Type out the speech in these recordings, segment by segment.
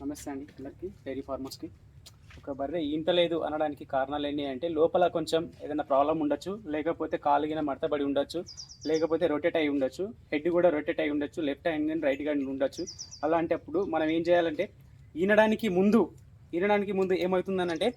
నమస్తే అండి అందరికీ. డైరీ ఫార్మర్స్కి ఒక బర్రె ఈంటలేదు అనడానికి కారణాలు ఏంటి అంటే లోపల కొంచెం ఏదైనా ప్రాబ్లం ఉండొచ్చు లేకపోతే కాలుగిన మడతబడి ఉండొచ్చు లేకపోతే రొటేట్ అయి ఉండొచ్చు హెడ్ కూడా రొటేట్ అయి ఉండొచ్చు లెఫ్ట్ హ్యాండ్ కానీ రైట్ హ్యాండ్ ఉండొచ్చు. అలాంటప్పుడు మనం ఏం చేయాలంటే ఈనడానికి ముందు ఈనడానికి ముందు ఏమవుతుందనంటే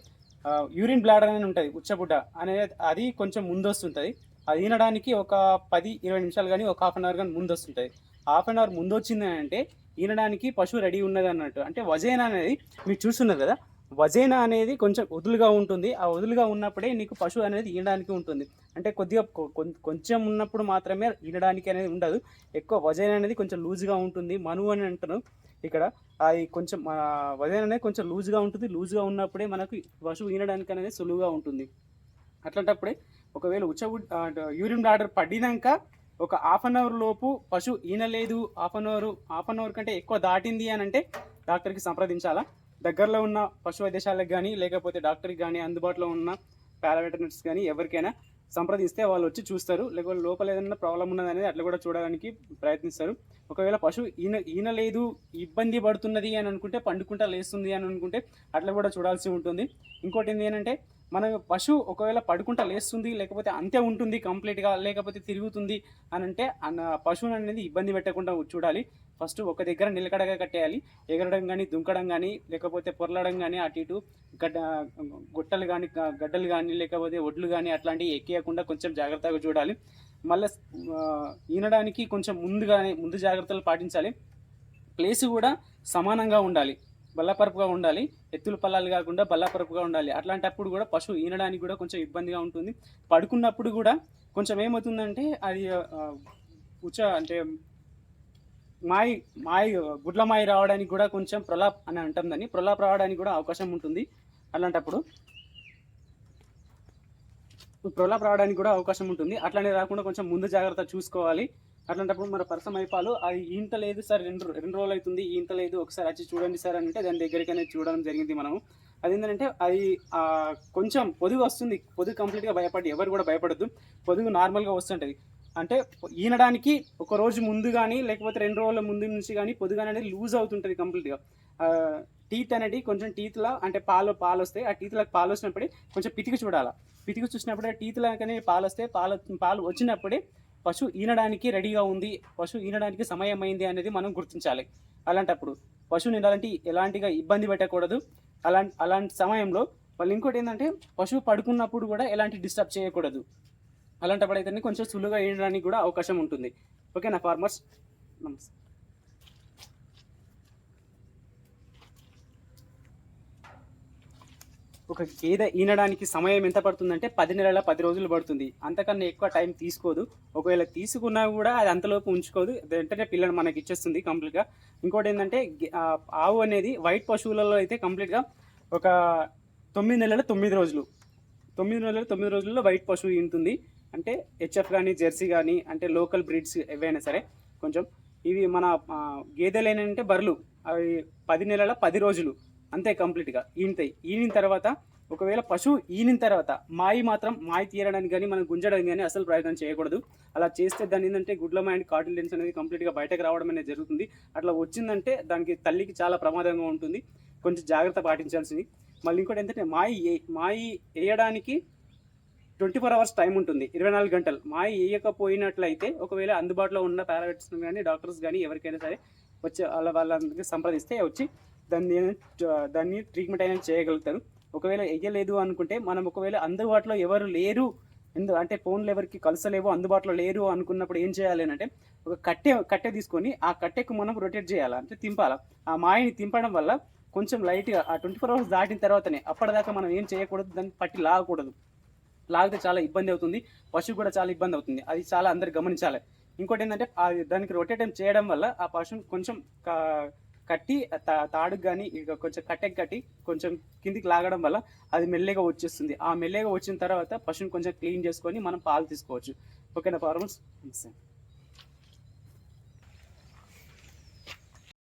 యూరిన్ బ్లాడర్ అని ఉంటుంది ఉచ్చబుడ్డ అనేది అది కొంచెం ముందు వస్తుంటుంది అది ఈనడానికి ఒక పది ఇరవై నిమిషాలు కానీ ఒక హాఫ్ అన్ అవర్ కానీ ముందు వస్తుంటుంది హాఫ్ అన్ అవర్ ముందు వచ్చింది అంటే ఈనడానికి పశువు రెడీ ఉన్నది అన్నట్టు. అంటే వజైనా అనేది మీరు చూస్తున్నారు కదా వజైనా అనేది కొంచెం వదులుగా ఉంటుంది. ఆ వదులుగా ఉన్నప్పుడే నీకు పశువు అనేది ఈనడానికి ఉంటుంది. అంటే కొద్దిగా కొ- కొం- కొంచెం ఉన్నప్పుడు మాత్రమే ఈనడానికి అనేది ఉండదు. ఎక్కువ వజైన అనేది కొంచెం లూజ్గా ఉంటుంది. మనువు అని అంటారు. ఇక్కడ అది కొంచెం వజైన అనేది కొంచెం లూజ్గా ఉంటుంది. లూజ్గా ఉన్నప్పుడే మనకు పశువు ఈనడానికి అనేది సులువుగా ఉంటుంది. అట్లాంటప్పుడే ఒకవేళ ఉచ్చ యూరిన్ బ్లాడర్ పడినాక ఒక హాఫ్ అన్ అవర్ లోపు పశు ఈనలేదు half an hour half an hour కంటే ఎక్కువ దాటింది అని అంటే డాక్టర్కి సంప్రదించాలా? దగ్గరలో ఉన్న పశు వైద్యశాలకు కానీ లేకపోతే డాక్టర్కి కానీ అందుబాటులో ఉన్న పారావెటర్నరీస్ కానీ ఎవరికైనా సంప్రదిస్తే వాళ్ళు వచ్చి చూస్తారు. లేకపోతే లోపల ఏదైనా ప్రాబ్లం ఉన్నది అనేది అట్లా కూడా చూడడానికి ప్రయత్నిస్తారు. ఒకవేళ పశువు ఈన ఈనలేదు ఇబ్బంది పడుతున్నది అని అనుకుంటే పండుకుంటా లేస్తుంది అని అనుకుంటే అట్లా కూడా చూడాల్సి ఉంటుంది. ఇంకోటి ఏంటి ఏంటంటే మన పశువు ఒకవేళ పడుకుంటా లేస్తుంది లేకపోతే అంతే ఉంటుంది కంప్లీట్గా లేకపోతే తిరుగుతుంది అని అంటే అన్న పశువుని అనేది ఇబ్బంది పెట్టకుండా చూడాలి. ఫస్ట్ ఒక దగ్గర నిలకడగా కట్టేయాలి. ఎగరడం కానీ దుంకడం కానీ లేకపోతే పొరలడం కానీ అటు ఇటు గడ్డ గుట్టలు కానీ గడ్డలు కానీ లేకపోతే ఒడ్లు కానీ అట్లాంటివి ఎక్కేయకుండా కొంచెం జాగ్రత్తగా చూడాలి. మళ్ళీ ఈనడానికి కొంచెం ముందుగానే ముందు జాగ్రత్తలు పాటించాలి. ప్లేస్ కూడా సమానంగా ఉండాలి. బల్లపరుపుగా ఉండాలి ఎత్తుల పల్లాలు కాకుండా బల్లపరుపుగా ఉండాలి. అట్లాంటప్పుడు కూడా పశువు ఈనడానికి కూడా కొంచెం ఇబ్బందిగా ఉంటుంది. పడుకున్నప్పుడు కూడా కొంచెం ఏమవుతుందంటే అది ఉచ అంటే మాయి మాయి గుడ్ల మాయి రావడానికి కూడా కొంచెం ప్రలాప్ అని అంటాం దాన్ని. ప్రలాప్ రావడానికి కూడా అవకాశం ఉంటుంది అలాంటప్పుడు ప్రలాప్ రావడానికి కూడా అవకాశం ఉంటుంది. అట్లానే రాకుండా కొంచెం ముందు జాగ్రత్త చూసుకోవాలి. అట్లాంటప్పుడు మన పరస అయిపోలు అది ఈంత లేదు సార్ రెండు రెండు రోజులు అవుతుంది ఈంత లేదు ఒకసారి వచ్చి చూడండి సార్ అని అంటే దాని దగ్గరికైనా చూడడం జరిగింది మనం అది ఏంటంటే అది కొంచెం పొదుగు వస్తుంది పొదుగు కంప్లీట్గా భయపడి ఎవరు కూడా భయపడద్దు. పొదుగు నార్మల్గా వస్తుంటుంది. అంటే ఈనడానికి ఒక రోజు ముందు కానీ లేకపోతే రెండు రోజుల ముందు నుంచి కానీ పొదుగు అనేది లూజ్ అవుతుంటుంది కంప్లీట్గా. టీత్ అనేది కొంచెం టీత్లో అంటే పాలు పాలు వస్తాయి ఆ టీత్లకు పాలు వచ్చినప్పుడే కొంచెం పితికి చూడాలి. పితికి చూసినప్పుడే టీత్లకనే పాలు వస్తే పాలు పాలు వచ్చినప్పుడే పశువు ఈనడానికి రెడీగా ఉంది పశు ఈనడానికి సమయం అయింది అనేది మనం గుర్తించాలి. అలాంటప్పుడు పశువుని ఎలాంటి ఎలాంటిగా ఇబ్బంది పెట్టకూడదు. అలా అలాంటి సమయంలో వాళ్ళు ఇంకోటి ఏంటంటే పశువు పడుకున్నప్పుడు కూడా ఎలాంటి డిస్టర్బ్ చేయకూడదు. అలాంటప్పుడు అయితే కొంచెం సులువుగా ఈనడానికి కూడా అవకాశం ఉంటుంది. ఓకేనా ఫార్మర్స్? నమస్తే. ఒక గేదె ఈనడానికి సమయం ఎంత పడుతుందంటే పది నెలల పది రోజులు పడుతుంది. అంతకన్నా ఎక్కువ టైం తీసుకోదు. ఒకవేళ తీసుకున్నా కూడా అది అంతలోపు ఉంచుకోదు. వెంటనే పిల్లని మనకి ఇచ్చేస్తుంది కంప్లీట్గా ఇంకోటి ఏంటంటే ఆవు అనేది వైట్ పశువులలో అయితే కంప్లీట్గా ఒక తొమ్మిది నెలల తొమ్మిది రోజులు. తొమ్మిది నెలల తొమ్మిది రోజుల్లో వైట్ పశువు ఈనుతుంది. అంటే హెచ్ఎఫ్ కానీ జెర్సీ కానీ అంటే లోకల్ బ్రీడ్స్ ఏవైనా సరే కొంచెం ఇవి మన గేదెలు ఏంటంటే బర్రెలు అవి పది నెలల పది రోజులు. అంతే కంప్లీట్గా. ఈనితాయి ఈనిన తర్వాత ఒకవేళ పశువు ఈనిన తర్వాత మాయి మాత్రం మాయి తీయడానికి కానీ మనం గుంజడం కానీ అసలు ప్రయత్నం చేయకూడదు. అలా చేస్తే దాని ఏంటంటే గుడ్ల మైండ్ కాటన్ లెన్స్ అనేది కంప్లీట్గా బయటకు రావడం అనేది జరుగుతుంది. అట్లా వచ్చిందంటే దానికి తల్లికి చాలా ప్రమాదంగా ఉంటుంది. కొంచెం జాగ్రత్త పాటించాల్సింది. మళ్ళీ ఇంకోటి ఏంటంటే మాయి మాయి వేయడానికి ట్వంటీ ఫోర్ అవర్స్ టైం ఉంటుంది. ఇరవై నాలుగు గంటలు. మాయి వేయకపోయినట్లయితే ఒకవేళ అందుబాటులో ఉన్న పారామెట్స్ కానీ డాక్టర్స్ కానీ ఎవరికైనా సరే వచ్చి వాళ్ళ వాళ్ళందరికీ సంప్రదిస్తే వచ్చి దాన్ని దాన్ని ట్రీట్మెంట్ అయినా చేయగలుగుతారు. ఒకవేళ వేయలేదు అనుకుంటే మనం ఒకవేళ అందుబాటులో ఎవరు లేరు ఎందు అంటే ఫోన్లు ఎవరికి కలసలేవు అందుబాటులో లేరు అనుకున్నప్పుడు ఏం చేయాలి అంటే ఒక కట్టె కట్టె తీసుకొని ఆ కట్టెకు మనం రొటేట్ చేయాలి? అంటే తింపాలి? ఆ మాయని తింపడం వల్ల కొంచెం లైట్గా ఆ ట్వంటీ ఫోర్ అవర్స్ దాటిన తర్వాతనే అప్పటిదాకా మనం ఏం చేయకూడదు దాన్ని పట్టి లాగకూడదు. లాగితే చాలా ఇబ్బంది అవుతుంది పశువు కూడా చాలా ఇబ్బంది అవుతుంది అది చాలా అందరు గమనించాలి. ఇంకోటి ఏంటంటే దానికి రొటేట్ చేయడం వల్ల ఆ పశువు కొంచెం కట్టి తా- తాడుకు కానీ ఇక కొంచెం కట్టెకి కట్టి కొంచెం కిందికి లాగడం వల్ల అది మెల్లగా వచ్చేస్తుంది. ఆ మెల్లగా వచ్చిన తర్వాత పశువుని కొంచెం క్లీన్ చేసుకొని మనం పాలు తీసుకోవచ్చు. ఓకేనా ఫార్మర్స్